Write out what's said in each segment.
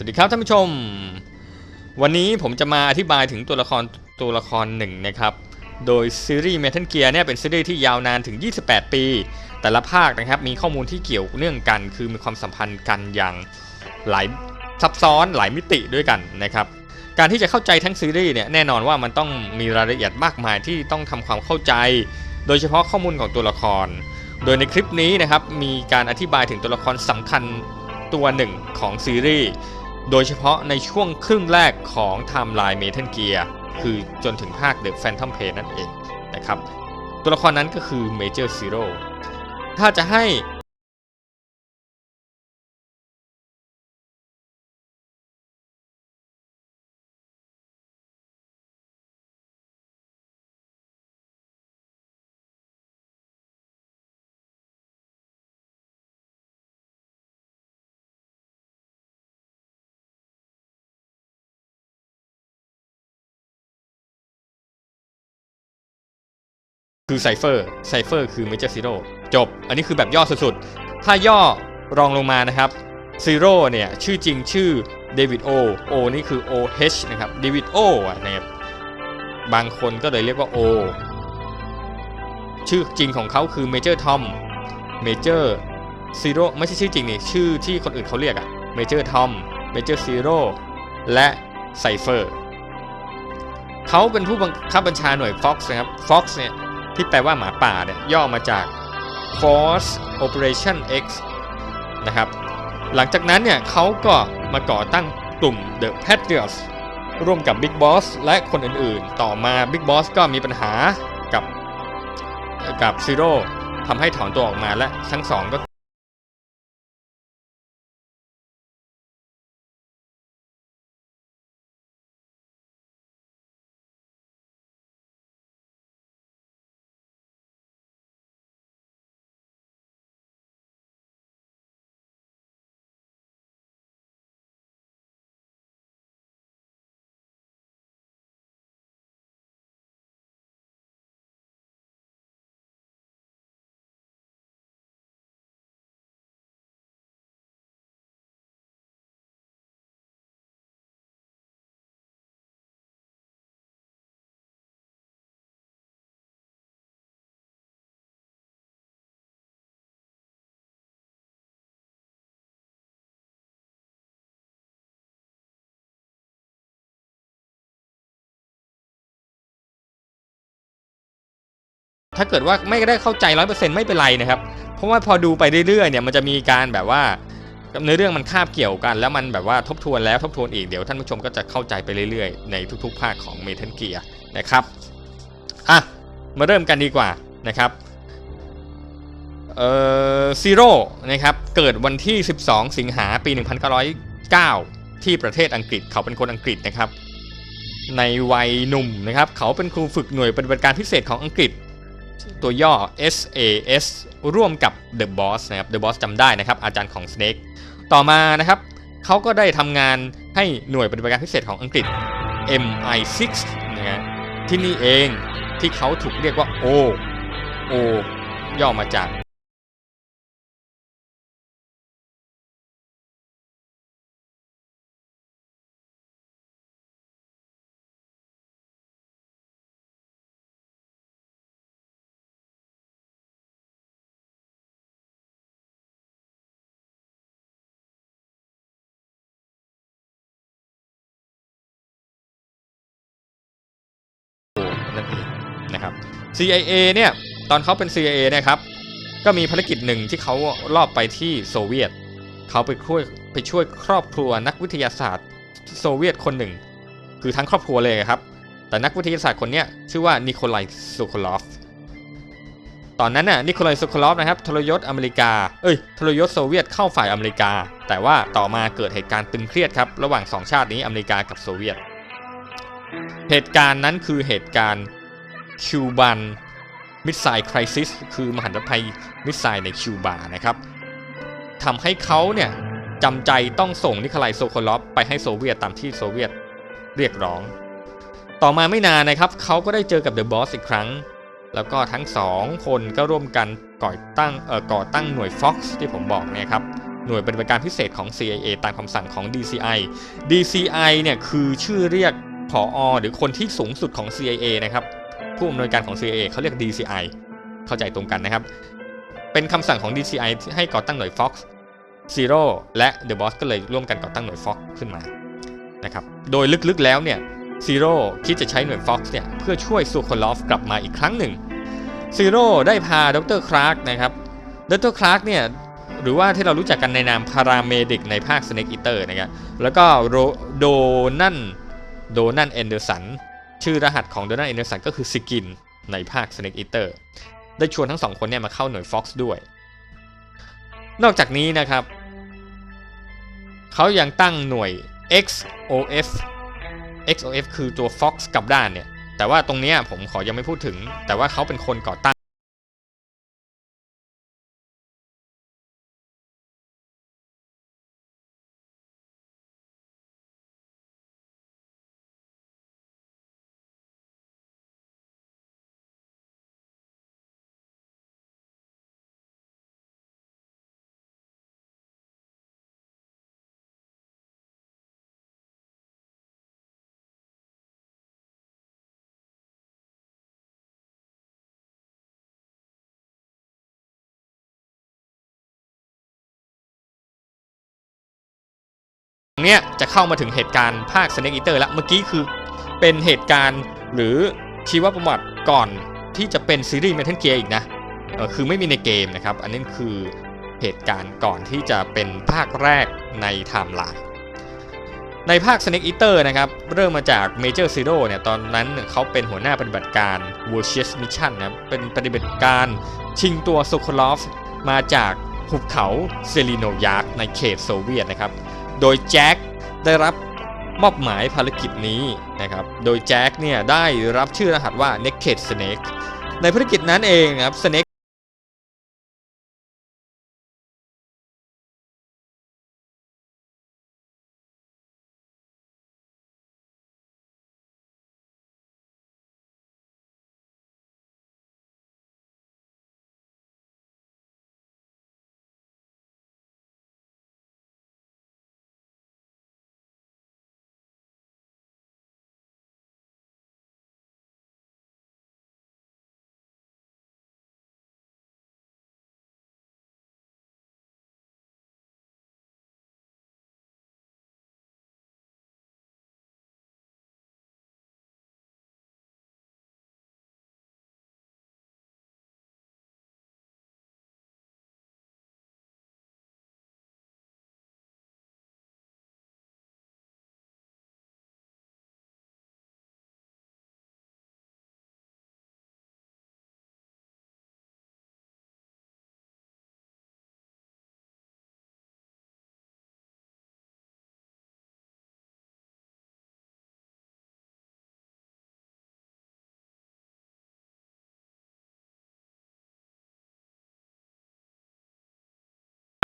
สวัสดีครับท่านผู้ชม วันนี้ผมจะมาอธิบายถึงตัวละครตัวละครหนึ่งนะครับ โดยซีรีส์ Metal Gear เนี่ยเป็นซีรีส์ที่ยาวนานถึง 28 ปี แต่ละภาคนะครับมีข้อมูลที่เกี่ยวเนื่องกัน คือมีความสัมพันธ์กันอย่างหลายซับซ้อนหลายมิติด้วยกันนะครับ การที่จะเข้าใจทั้งซีรีส์เนี่ยแน่นอนว่ามันต้องมีรายละเอียดมากมายที่ต้องทำความเข้าใจ โดยเฉพาะข้อมูลของตัวละคร โดยในคลิปนี้นะครับมีการอธิบายถึงตัวละครสำคัญตัวหนึ่งของซีรีส์ โดยเฉพาะในช่วงครึ่งแรกของไทม์ไลน์เมทัลเกียร์คือจนถึงภาคเดอะแฟนทอมเพย์นั่นเองนะครับ ตัวละครนั้นก็คือเมเจอร์ซีโร่ถ้าจะให้ คือไซเฟอร์ไซเฟอร์คือ Major Zero จบ อันนี้คือแบบย่อสุดๆ ถ้าย่อรองลงมานะครับ Zero เนี่ยชื่อจริงชื่อเดวิดโอโอนี่คือ OH นะครับเดวิดโอนะครับบางคนก็เลยเรียกว่า O ชื่อจริงของเขาคือ Major Tom Major Zero ไม่ใช่ชื่อจริงนี่ชื่อที่คนอื่นเขาเรียกอะ Major Tom Major Zero และ Cypher เขาเป็นผู้บังคับบัญชาหน่วย Fox นะครับ Fox เนี่ย ที่แปลว่าหมาป่าเนี่ยย่อมาจาก Force Operation X นะครับหลังจากนั้นเนี่ยเขาก็มาก่อตั้งกลุ่ม The Patriots ร่วมกับ Big Boss และคนอื่นๆ ต่อมา Big Boss ก็มีปัญหากับกับซีโร่ทำให้ถอนตัวออกมาและทั้งสองก็ ถ้าเกิดว่าไม่ได้เข้าใจร้อยเปอร์เซ็นต์ไม่เป็นไรนะครับเพราะว่าพอดูไปเรื่อยๆเนี่ยมันจะมีการแบบว่าเนื้อเรื่องมันคาบเกี่ยวกัน แล้วมันแบบว่าทบทวนแล้วทบทวนอีกเดี๋ยวท่านผู้ชมก็จะเข้าใจไปเรื่อยๆ ในทุกๆ ภาคของ Metal Gear นะครับอะมาเริ่มกันดีกว่านะครับเอ่อซีโร่นะครับเกิดวันที่ 12 สิงหาปี 1909 ที่ประเทศอังกฤษเขาเป็นคนอังกฤษนะครับ ในวัยหนุ่มนะครับ เขาเป็นครูฝึกหน่วยปฏิบัติการพิเศษของอังกฤษ ตัวย่อ SAS ร่วมกับ The Boss นะครับ The Boss จำได้นะครับ อาจารย์ของ Snake ต่อมานะครับเขาก็ได้ทำงานให้หน่วยปฏิบัติการพิเศษของอังกฤษ MI6 นะฮะที่นี่เองที่เขาถูกเรียกว่า O O ย่อมาจาก CIA เนี่ยตอนเขาเป็น CIA เนะครับก็มีภารกิจหนึ่งที่เขาลอบไปที่โซเวียต เขาไปช่วยไปช่วยครอบครัวนักวิทยาศาสตร์โซเวียตคนหนึ่ง คือทั้งครอบครัวเลยครับ แต่นักวิทยาศาสตร์คนนี้ชื่อว่านิโคลัยซูโคลอฟตอนนั้นน่ะนิโคลัยซูโคลอฟนะครับทรยศอเมริกา เอ้ยทรยศโซเวียตเข้าฝ่ายอเมริกา แต่ว่าต่อมาเกิดเหตุการณ์ตึงเครียดครับระหว่างสองชาตินี้อเมริกากับโซเวียต เหตุการณ์นั้นคือเหตุการณ์ คิวบันมิสไซล์คริสิสคือมหันตภัยมิสไซล์ในคิวบานะครับทำให้เขาเนี่ยจำใจต้องส่งนิคลัยโซโคลอฟไปให้โซเวียตตามที่โซเวียตเรียกร้อง ต่อมาไม่นานนะครับเขาก็ได้เจอกับเดอะบอสอีกครั้ง แล้วก็ทั้งสองคนก็ร่วมกันก่อตั้งเอ่อก่อตั้งหน่วย Fox ที่ผมบอกเนี่ยครับหน่วยปฏิบัติการพิเศษของ CIA ตามคำสั่งของ DCI DCI เนี่ยคือชื่อเรียกผออหรือคนที่สูงสุดของ CIA นะครับ ผู้อำนวยการของ CIA เขาเรียก DCI เข้าใจตรงกันนะครับ เป็นคำสั่งของ DCI ที่ให้ก่อตั้งหน่วย Fox Zero และ The Boss ก็เลยร่วมกันก่อตั้งหน่วย Fox ขึ้นมานะครับ โดยลึกๆแล้วเนี่ย Zero คิดจะใช้หน่วย Fox เนี่ยเพื่อช่วยซูโคลอฟกลับมาอีกครั้งหนึ่ง Zero ได้พาดรคลาร์กนะครับดรคลาร์กเนี่ยหรือว่าที่เรารู้จักกันในนามพาราเมดิกในภาค Snake Eater นะครับแล้วก็โดนันโดนันแอนเดอร์สัน ชื่อรหัสของโดนัลด์แอนเดอร์สันก็คือสกินในภาค Snake Eater ได้ชวนทั้งสองคนเนี่ยมาเข้าหน่วย Fox ด้วย นอกจากนี้นะครับ เขายังตั้งหน่วย XOF XOF คือตัว Fox กลับด้านเนี่ย แต่ว่าตรงนี้ผมขอยังไม่พูดถึง แต่ว่าเขาเป็นคนก่อตั้ง นี้ยจะเข้ามาถึงเหตุการณ์ภาค Snake Eater แล้วเมื่อกี้คือเป็นเหตุการณ์หรือชีวประวัติก่อนที่จะเป็นซีรีส์ Metal Gear อีกนะเออคือไม่มีในเกมนะครับ อันนี้คือเหตุการณ์ก่อนที่จะเป็นภาคแรกในไทม์ไลน์ในภาค Snake Eater นะครับ เริ่มมาจาก Major Zero เนี่ยตอนนั้นเขาเป็นหัวหน้าปฏิบัติการ w a r s h i s Mission นะครับเป็นปฏิบัติการชิงตัวโซโคลอฟมาจากหุบเขาเซลีโนยาร์ในเขตโซเวียตนะครับ โดยแจ็คได้รับมอบหมายภารกิจนี้นะครับ โดยแจ็คเนี่ยได้รับชื่อรหัสว่า Naked Snake ในภารกิจนั้นเองนะครับ Snake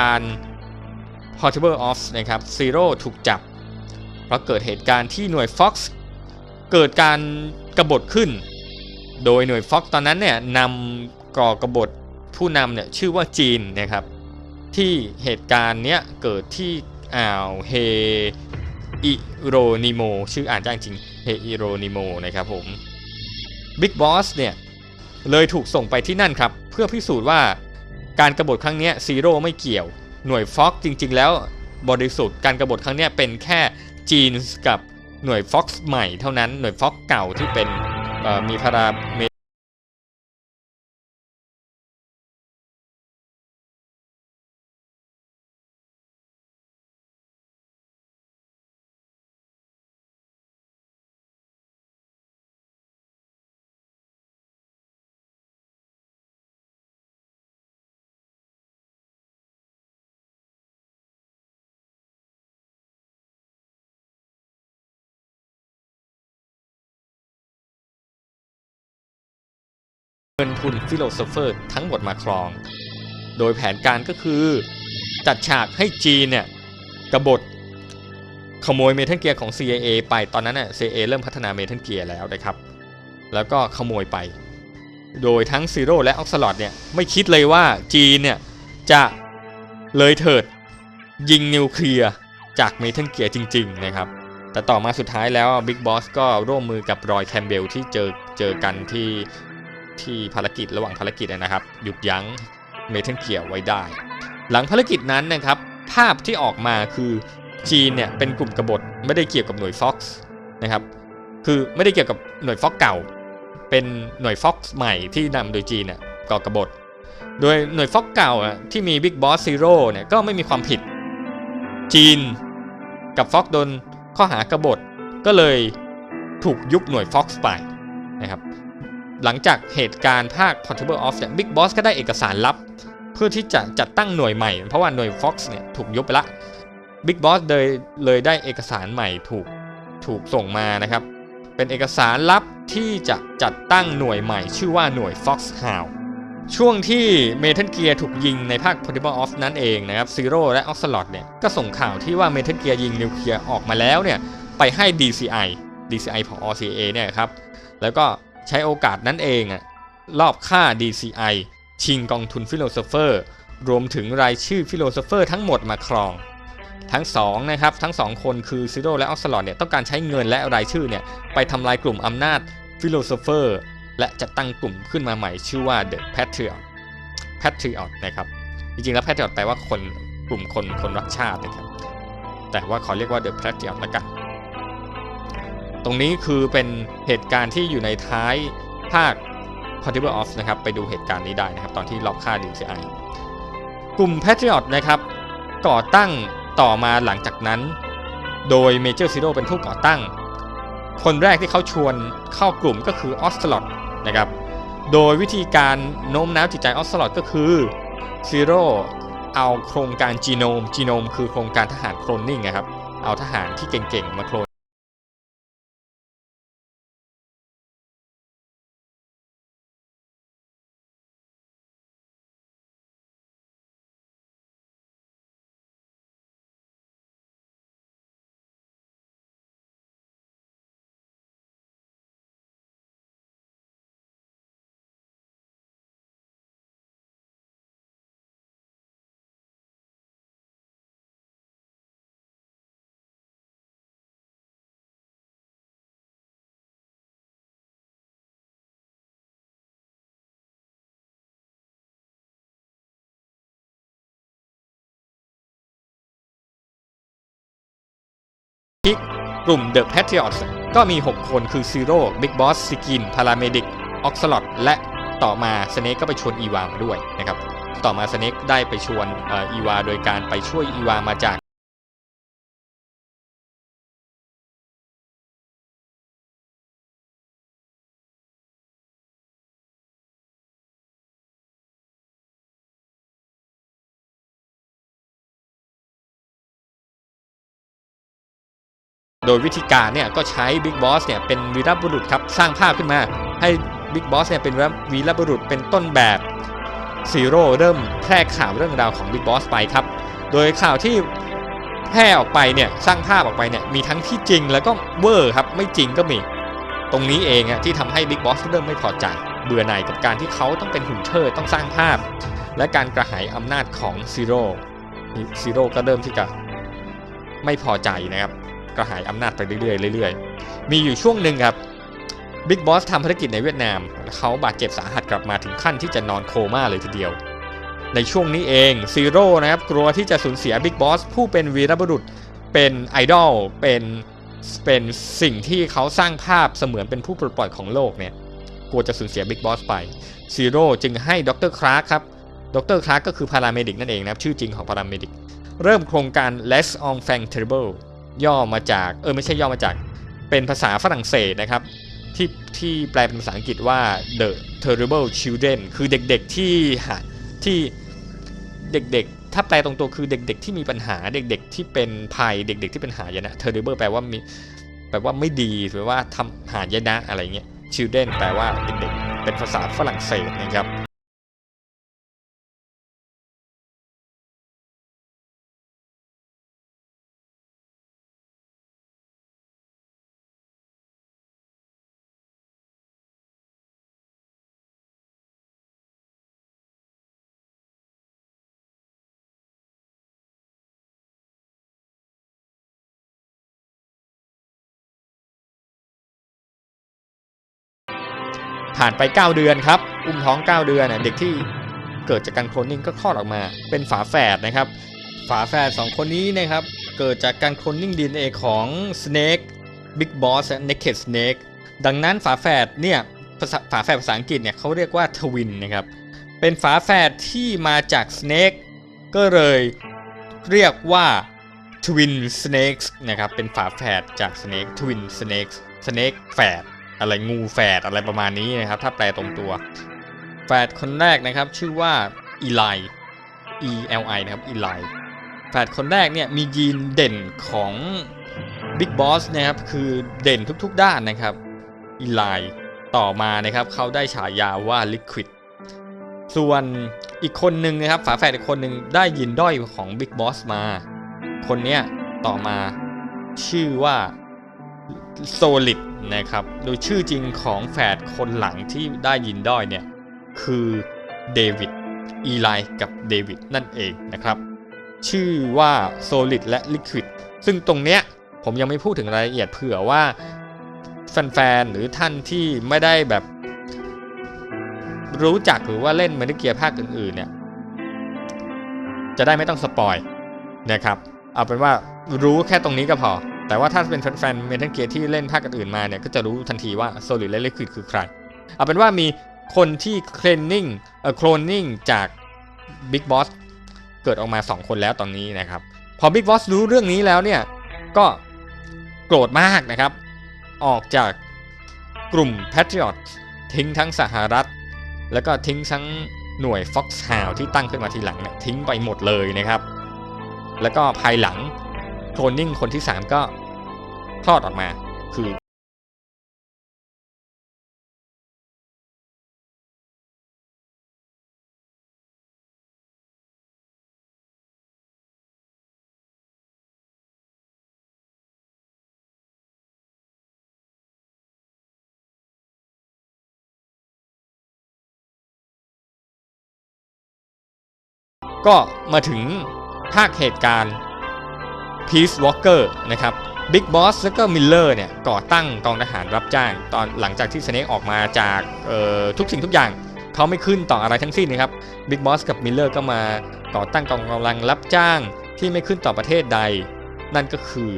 การ Portable Ops นะครับ Zero ถูกจับ เพราะเกิดเหตุการณ์ที่หน่วย Fox เกิดการกบฏขึ้น โดยหน่วย Fox ตอนนั้นเนี่ยนำก่อกบฏผู้นำเนี่ยชื่อว่าจีนนะครับ ที่เหตุการณ์เนี้ยเกิดที่อ่าวเฮอิโรนิโมชื่ออ่านยากจริงเฮอิโรนิโมนะครับผม Big Boss เนี่ยเลยถูกส่งไปที่นั่นครับ เพื่อพิสูจน์ว่า การกรบฏครั้งนี้ซีโร่ไม่เกี่ยว หน่วยฟ็อกจริง ๆ แล้วบริสุทธิ์การกรบฏครั้งนี้เป็นแค่จีนกับหน่วยฟ็อกใหม่เท่านั้นหน่วยฟ็อกเก่าที่เป็นมีพาราเม เงินทุนฟิโลโซเฟอร์ทั้งหมดมาครอง โดยแผนการก็คือจัดฉากให้จีนเนี่ยกบฏขโมยเมทัลเกียร์ของ CIA ไปตอนนั้นน่ะ CIA เริ่มพัฒนาเมทัลเกียร์แล้วนะครับ แล้วก็ขโมยไป โดยทั้งซีโร่และออกซลอดเนี่ยไม่คิดเลยว่าจีนเนี่ยจะเลยเถิดยิงนิวเคลียร์จากเมทัลเกียร์จริง ๆ นะครับ แต่ต่อมาสุดท้ายแล้วบิ๊กบอสก็ร่วมมือกับรอยแคมเบลที่เจอเจอกันที่ ที่ภารกิจระหว่างภารกิจนะครับ หยุดยั้งเมทัลเกียร์ไว้ได้ หลังภารกิจนั้นนะครับ ภาพที่ออกมาคือจีนเนี่ยเป็นกลุ่มกบฏไม่ได้เกี่ยวกับหน่วย Fox นะครับคือไม่ได้เกี่ยวกับหน่วย Fox เก่า เป็นหน่วย Fox ใหม่ที่นำโดยจีนเนี่ยก่อกบฏ โดยหน่วย Fox เก่าอะที่มี Big Boss Zero เนี่ยก็ไม่มีความผิด จีนกับ Fox โดนข้อหากบฏก็เลยถูกยุบหน่วย Fox ไปนะครับ หลังจากเหตุการณ์ภาค Portable Off เนี่ย Big Boss ก็ได้เอกสารลับ เพื่อที่จะจัดตั้งหน่วยใหม่ เพราะว่าหน่วย Fox เนี่ยถูกยุบไปละ Big Boss เลยเลยได้เอกสารใหม่ถูกถูกส่งมานะครับ เป็นเอกสารลับที่จะจัดตั้งหน่วยใหม่ ชื่อว่าหน่วย Fox Hound ช่วงที่เมทัลเกียร์ถูกยิงในภาค Portable Off นั่นเองนะครับ Zero และ Ocelot เนี่ยก็ส่งข่าวที่ว่าเมทัลเกียร์ยิงนิวเคลียร์ออกมาแล้วเนี่ยไปให้ DCI DCI ของ OCA เนี่ยครับแล้วก็ ใช้โอกาสนั้นเองอะรอบฆ่า DCI ชิงกองทุนฟิโลโซเฟอร์ รวมถึงรายชื่อฟิโลโซเฟอร์ทั้งหมดมาครอง ทั้งสองนะครับ ทั้งสองคนคือซิโ o และออ c ล l เนี่ยต้องการใช้เงินและรายชื่อเนี่ยไปทำลายกลุ่มอำนาจฟิโลโซเฟอร์และจัดตั้งกลุ่มขึ้นมาใหม่ชื่อว่า The Patriot Patriot นะครับ จริงๆแล้ว Patriot แปลว่าคนกลุ่มคนคนรักชาตินะครับ แต่ว่าขอเรียกว่า The Patriot ละกัน ตรงนี้คือเป็นเหตุการณ์ที่อยู่ในท้ายภาค Portable Off นะครับ ไปดูเหตุการณ์นี้ได้นะครับ ตอนที่รอบฆ่า DCI กลุ่ม Patriot นะครับ ก่อตั้งต่อมาหลังจากนั้น โดย Major Zero เป็นผู้ก่อตั้ง คนแรกที่เขาชวนเข้ากลุ่มก็คือ o s ล o t นะครับ โดยวิธีการโน้มน้าวจิตใจ o s ล o t ก็คือ Zero เอาโครงการจีโนมจีโนมคือโครงการทหารโคลนนิ่งนะครับ เอาทหารที่เก่งๆ มาโคลน กลุ่ม The Patriots ก็มี 6 คนคือ Zero Big Boss Skin Paramedic Ocelot และต่อมาสเนกก็ไปชวนอีวามาด้วยนะครับ ต่อมาสเนกได้ไปชวนอีวาโดยการไปช่วยอีวามาจาก โดยวิธีการเนี่ยก็ใช้ Big Boss เนี่ยเป็นวีรบุรุษครับสร้างภาพขึ้นมา ให้ Big Boss เนี่ยเป็นวีรบุรุษเป็นต้นแบบซีโร่เริ่มแพร่ข่าวเรื่องราวของ Big Boss ไปครับ โดยข่าวที่แพร่ออกไปเนี่ยสร้างภาพออกไปเนี่ยมีทั้งที่จริงแล้วก็เวอร์ครับไม่จริงก็มี ตรงนี้เองอะที่ทำให้ Big Boss เริ่มไม่พอใจเบื่อหน่ายกับการที่เขาต้องเป็นหุ่นเชิดต้องสร้างภาพ และการกระหายอำนาจของซีโร่ซีโร่ก็เริ่มที่จะไม่พอใจนะครับ กระหายอำนาจไปเรื่อยๆเรื่อยๆ มีอยู่ช่วงหนึ่งครับบิ๊กบอสทำภารกิจในเวียดนาม เขาบาดเจ็บสาหัสกลับมาถึงขั้นที่จะนอนโคม่าเลยทีเดียว ในช่วงนี้เองซีโร่นะครับกลัวที่จะสูญเสียบิ๊กบอสผู้เป็นวีรบุรุษเป็นไอดอลเป็นเป็นสิ่งที่เขาสร้างภาพเสมือนเป็นผู้ปลดปล่อยของโลกเนี่ยกลัวจะสูญเสียบิ๊กบอสไปซีโร่จึงให้ดรคลาร์ครับดรคลาร์กก็คือพาราเมดิกนั่นเองนะครับชื่อจริงของพาราเมดิกเริ่มโครงการ Less on Fang Terrible ย่อมาจากเออไม่ใช่ย่อมาจากเป็นภาษาฝรั่งเศสนะครับที่ที่แปลเป็นภาษาอังกฤษว่า the terrible children คือเด็กๆที่หาที่เด็กๆ ถ้าแปลตรงตัวคือเด็กๆ ที่มีปัญหาเด็กๆ ที่เป็นภัยเด็กๆ ที่เป็นหายนะ terrible แปลว่ามีแปลว่าไม่ดีหรือว่าทำหายนะอะไรเงี้ย children แปลว่าเด็กๆ เป็นภาษาฝรั่งเศสนะครับ ผ่านไป 9 เดือนครับ อุ้มท้อง 9 เดือนน่ะเด็กที่เกิดจากการโคลนนิ่งก็คลอดออกมา เป็นฝาแฝดนะครับ ฝาแฝดสองคนนี้นะครับ เกิดจากการโคลนนิ่ง DNA ของ Snake Big Boss และ Naked Snake ดังนั้นฝาแฝดเนี่ยภาษาฝาแฝดภาษาอังกฤษเนี่ยเขาเรียกว่าทวินนะครับ เป็นฝาแฝดที่มาจาก Snake ก็เลยเรียกว่า Twin Snakes นะครับ เป็นฝาแฝดจาก Snake Twin Snakes Snake แฝด อะไรงูแฝดอะไรประมาณนี้นะครับ ถ้าแปลตรงตัว แฝดคนแรกนะครับ ชื่อว่าอีไล E L I นะครับอีไลแฝดคนแรกเนี่ยมียีนเด่นของ Big Boss นะครับ คือเด่นทุกๆด้านนะครับอีไลต่อมานะครับเขาได้ฉายาว่า Liquid ส่วนอีกคนหนึ่งนะครับฝาแฝดอีกคนหนึ่งได้ยินด้อยของ Big Boss มา คนเนี้ยต่อมาชื่อว่า Solid นะครับโดยชื่อจริงของแฝดคนหลังที่ได้ยินด้อยเนี่ยคือเดวิดอีไลกับเดวิดนั่นเองนะครับ ชื่อว่า Solid และ Liquid ซึ่งตรงเนี้ยผมยังไม่พูดถึงรายละเอียดเผื่อว่าแฟนๆ หรือท่านที่ไม่ได้แบบ รู้จักหรือว่าเล่นเมทัลเกียร์ภาคอื่นๆเนี่ยจะได้ไม่ต้องสปอยนะครับ เอาเป็นว่ารู้แค่ตรงนี้ก็พอ แต่ว่าถ้าเป็นแฟนเมทัลเกียร์ที่เล่นภาคอื่นมาเนี่ย ก็จะรู้ทันทีว่า Solid และ Liquid คือใคร เอาเป็นว่ามีคนที่เคลนนิ่งเอ่อโคลนนิ่งจาก Big Boss เกิดออกมา 2 คนแล้วตอนนี้นะครับ พอ Big Boss รู้เรื่องนี้แล้วเนี่ย ก็โกรธมากนะครับ ออกจากกลุ่ม Patriot ทิ้งทั้งสหรัฐ แล้วก็ทิ้งทั้งหน่วย Foxhound ที่ตั้งขึ้นมาทีหลังเนี่ยทิ้งไปหมดเลยนะครับ แล้วก็ภายหลัง โคลนนิ่งคนที่3ก็คลอดออกมา คือก็มาถึงภาคเหตุการณ์ พีซวอล์กเกอร์นะครับบิ๊กบอสแล้วก็มิลเลอร์เนี่ยก่อตั้งกองทหารรับจ้าง ตอนหลังจากที่สเนกออกมาจากทุกสิ่งทุกอย่างเขาไม่ขึ้นต่ออะไรทั้งสิ้นนะครับบิ๊กบอสกับมิลเลอร์ก็มาก่อตั้งกองกำลังรับจ้างที่ไม่ขึ้นต่อประเทศใด นั่นก็คือ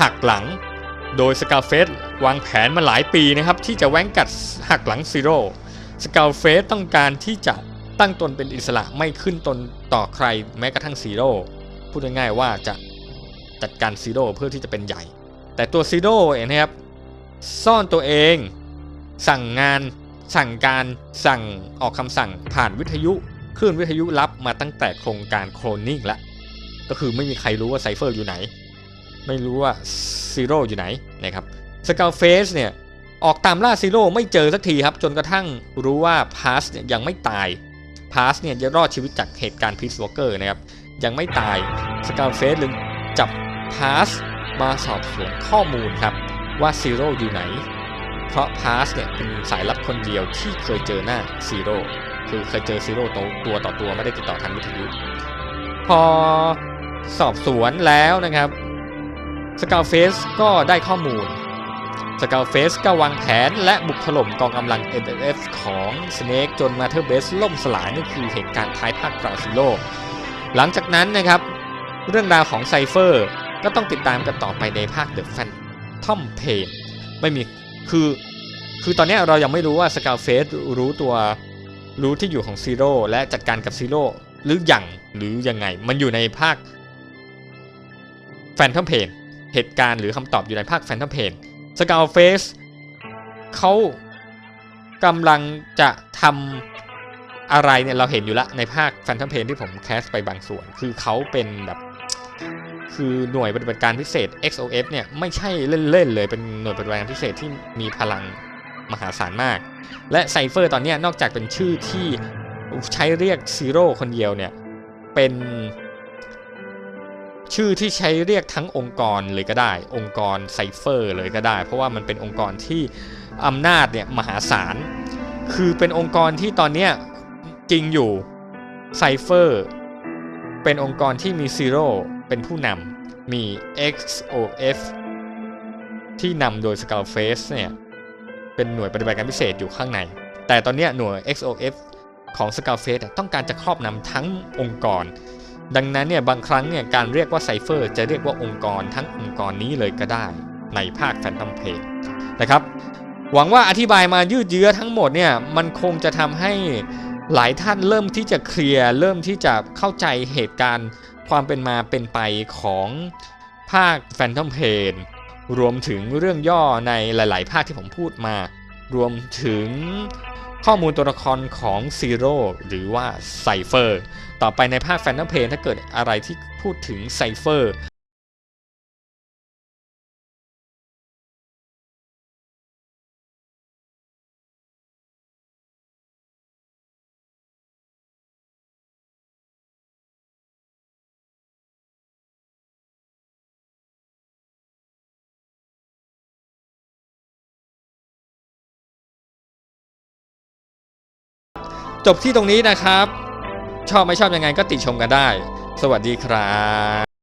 หักหลัง โดยสกาเฟสวางแผนมาหลายปีนะครับ ที่จะแว้งกัดหักหลังซีโร่สกาเฟสต้องการที่จะตั้งตนเป็นอิสระไม่ขึ้นตนต่อใครแม้กระทั่งซีโร่พูดง่ายๆว่าจะจัดการซีโร่เพื่อที่จะเป็นใหญ่ แต่ตัวซีโร่เองนะครับ ซ่อนตัวเอง สั่งงาน สั่งการสั่งออกคำสั่งผ่านวิทยุคลื่นวิทยุลับมาตั้งแต่โครงการโคลนนิ่งล้วก็คือไม่มีใครรู้ว่าไซเฟอร์อยู่ไหน ไม่รู้ว่าซีโร่อยู่ไหนนะครับสกาวเฟสเนี่ยออกตามล่าซีโร่ไม่เจอสักทีครับจนกระทั่งรู้ว่าพาสเนี่ยยังไม่ตายพาสเนี่ยจะรอดชีวิตจากเหตุการณ์พิสวอเกอร์นะครับยังไม่ตายสกาวเฟสเลยจับพาสมาสอบสวนข้อมูลครับว่าซีโร่อยู่ไหน เพราะพาสเนี่ยเป็นสายลับคนเดียวที่เคยเจอหน้าซีโร่คือเคยเจอซีโร่ตัวตัวต่อตัวไม่ได้ติดต่อทางวิทยุพอสอบสวนแล้วนะครับ สกาวเฟสก็ได้ข้อมูลสกาวเฟสก็วางแผนและบุกถล่มกองกำลัง MFF ของ Snake จนมาเธอร์เบสล่มสลายนี่คือเหตุการณ์ท้ายภาคกราซิโล หลังจากนั้นนะครับ เรื่องราวของไซเฟอร์ก็ต้องติดตามกันต่อไปในภาค The Phantom Pain ไม่มีคือคือตอนนี้เรายังไม่รู้ว่าสกาวเฟสรู้ตัวรู้ที่อยู่ของซีโร่และจัดการกับซีโร่หรือยังหรือยังไง มันอยู่ในภาค Phantom Pain เเหตุการณ์หรือคำตอบอยู่ในภาค Phantom Pain สกาวเฟสเขากำลังจะทำอะไรเนี่ยเราเห็นอยู่แล้วในภาค Phantom Pain ที่ผมแคสไปบางส่วน คือเขาเป็นแบบคือหน่วยปฏิบัติการพิเศษ XOF เนี่ยไม่ใช่เล่นๆเลยเป็นหน่วยปฏิบัติการพิเศษที่มีพลังมหาศาลมาก และไซเฟอร์ตอนนี้นอกจากเป็นชื่อที่ใช้เรียกซีโร่คนเดียวเนี่ยเป็น ชื่อที่ใช้เรียกทั้งองค์กรเลยก็ได้ องค์กรไซเฟอร์เลยก็ได้ เพราะว่ามันเป็นองค์กรที่อำนาจเนี่ยมหาศาล คือเป็นองค์กรที่ตอนเนี้ยจริงอยู่ไซเฟอร์เป็นองค์กรที่มีซีโร่เป็นผู้นำมี XOF ที่นำโดย Skullface เนี่ยเป็นหน่วยปฏิบัติการพิเศษอยู่ข้างใน แต่ตอนนี้หน่วย XOF ของ Skullface เนี่ยต้องการจะครอบนำทั้งองค์กร ดังนั้นเนี่ยบางครั้งเนี่ยการเรียกว่าไซเฟอร์จะเรียกว่าองค์กรทั้งองค์กรนี้เลยก็ได้ในภาค Phantom Pain นะครับ หวังว่าอธิบายมายืดเยื้อทั้งหมดเนี่ยมันคงจะทำให้หลายท่านเริ่มที่จะเคลียร์เริ่มที่จะเข้าใจเหตุการณ์ความเป็นมาเป็นไปของภาค Phantom Pain รวมถึงเรื่องย่อในหลาย ๆ ภาคที่ผมพูดมา รวมถึงข้อมูลตัวละครของ Zero หรือว่า Cypher ต่อไปในภาค Phantom Pain ถ้าเกิดอะไรที่พูดถึง Cypher จบที่ตรงนี้นะครับ ชอบไม่ชอบยังไงก็ติชมกันได้ สวัสดีครับ